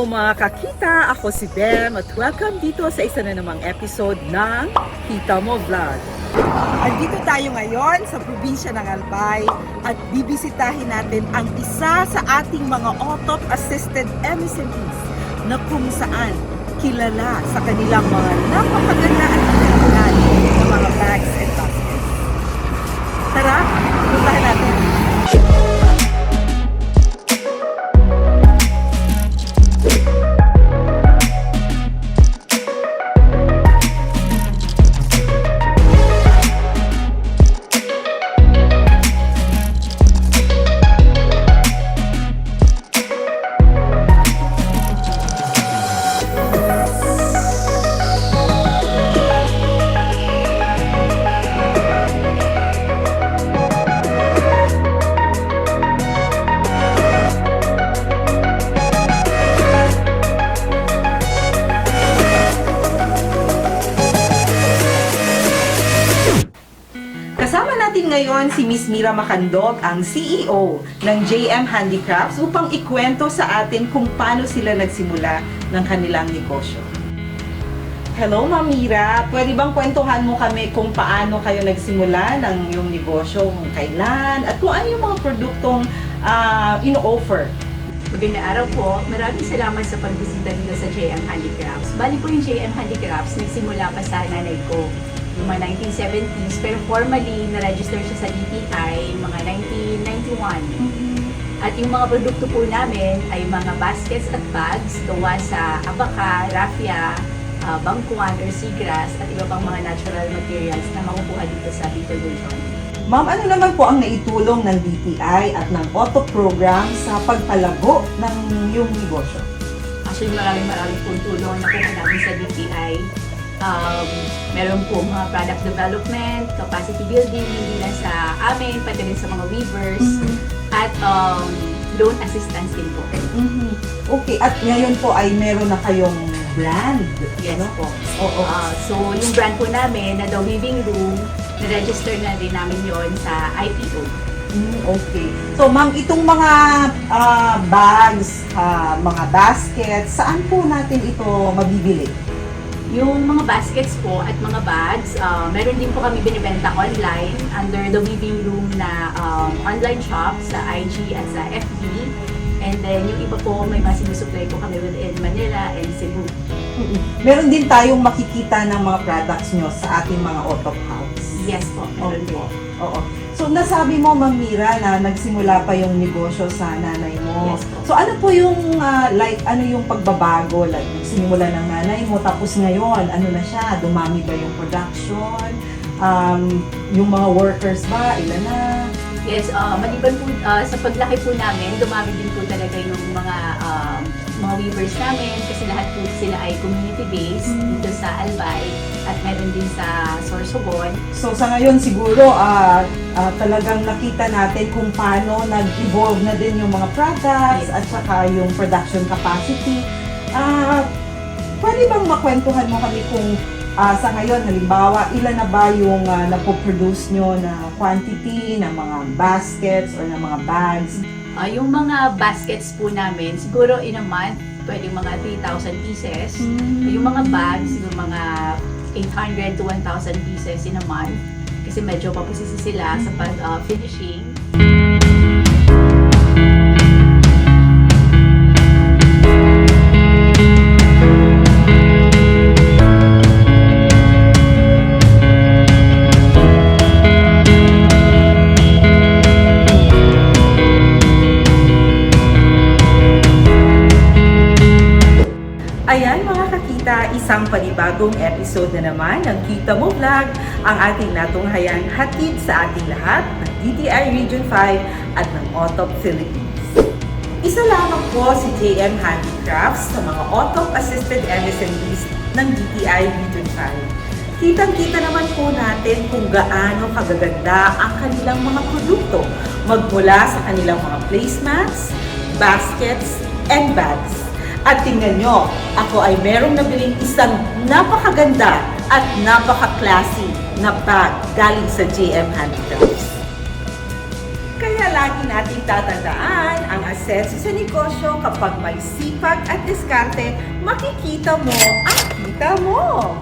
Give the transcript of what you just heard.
Mga kakita! Ako si Bem at welcome dito sa isa na namang episode ng Kita Mo Vlog. Andito tayo ngayon sa probinsya ng Albay at bibisitahin natin ang isa sa ating mga OTOP-assisted MSMEs na kung saan kilala sa kanilang mga napakaganda at pinagkunan ng mga bags and baskets. Tara, puntahan natin. Ngayon si Miss Mira Macandog, ang CEO ng JM Handicrafts upang ikwento sa atin kung paano sila nagsimula ng kanilang negosyo. Hello, Ma'am Mira. Pwede bang kwentuhan mo kami kung paano kayo nagsimula ng iyong negosyo, kung kailan, at kung ano yung mga produktong ah, ino-offer? Magandang araw po. Maraming salamat sa pagbisita dito sa JM Handicrafts. Bali po yung JM Handicrafts, nagsimula pa sa nanay ko yung mga 1970s, pero formally na-register siya sa DTI mga 1991. At yung mga produkto po namin ay mga baskets at bags gawa sa abaka, raffia, uh, bangkuan or seagrass at iba pang mga natural materials na makukuha dito sa Bicol Region. Ma'am, ano naman po ang naitulong ng DTI at ng Auto Program sa pagpalago ng iyong negosyo? Actually, maraming maraming pong tulong na kuha namin sa DTI. Um, meron po mga product development, capacity building, hindi lang sa amin, pati rin sa mga weavers, at um, loan assistance din po. Mhm. Okay, at ngayon po ay meron na kayong brand. Yes ano? po. Oo. Uh, so, yung brand po namin na The Weaving Room, na-register na din namin yon sa IPO. Mm, okay. So, ma'am, itong mga ah, bags, ah, mga baskets, saan po natin ito mabibili? Yung mga baskets po at mga bags, uh, meron din po kami binibenta online under the Weaving Room na um, online shop sa IG at sa FB. And then yung iba po, may mga sinusupply po kami within Manila and Cebu. Meron din tayong makikita ng mga products nyo sa ating mga auto. Yes po, meron Okay. Oo. So, nasabi mo, Ma'am Mira, na nagsimula pa yung negosyo sa nanay mo. Yes po. So, ano po yung, ah, like, ano yung pagbabago? Like, nagsimula ng nanay mo, tapos ngayon, ano na siya? Dumami ba yung production? Um, yung mga workers ba? Ilan na? Yes, uh, maliban po uh, sa paglaki po namin, dumami din po talaga yung mga um, weavers namin kasi lahat po sila ay community-based Mm. dito sa Albay at meron din sa Sorsogon. So, sa ngayon, siguro, ah, ah, talagang nakita natin kung paano nag-evolve na din yung mga products Yes. at saka yung production capacity. Ah, pwede bang makwentuhan mo kami kung ah, sa ngayon, halimbawa, ilan na ba yung uh, napoproduce nyo na quantity ng mga baskets or ng mga bags? Uh, yung mga baskets po namin, siguro in a month, pwede mga 3,000 pieces. Yung mga bags, yung mga 800 to 1,000 pieces in a month. Kasi medyo papusisi sila sa pag-finishing. Ayan isang panibagong episode na naman ng Kita Mo Vlog, ang ating natunghayan hatid sa ating lahat ng DTI Region 5 at ng OTOP Philippines. Isa lamang po si JM Handicrafts sa mga OTOP-assisted MSMEs ng DTI Region 5. Kitang-kita naman po natin kung gaano kagaganda ang kanilang mga produkto magmula sa kanilang mga placemats, baskets, and bags. At tingnan nyo, ako ay merong nabiling isang napakaganda at napaka-classy na bag galing sa JM Handicrafts. Kaya palagi nating tatandaan ang asenso sa negosyo kapag may sipag at diskarte, makikita mo ang kita mo.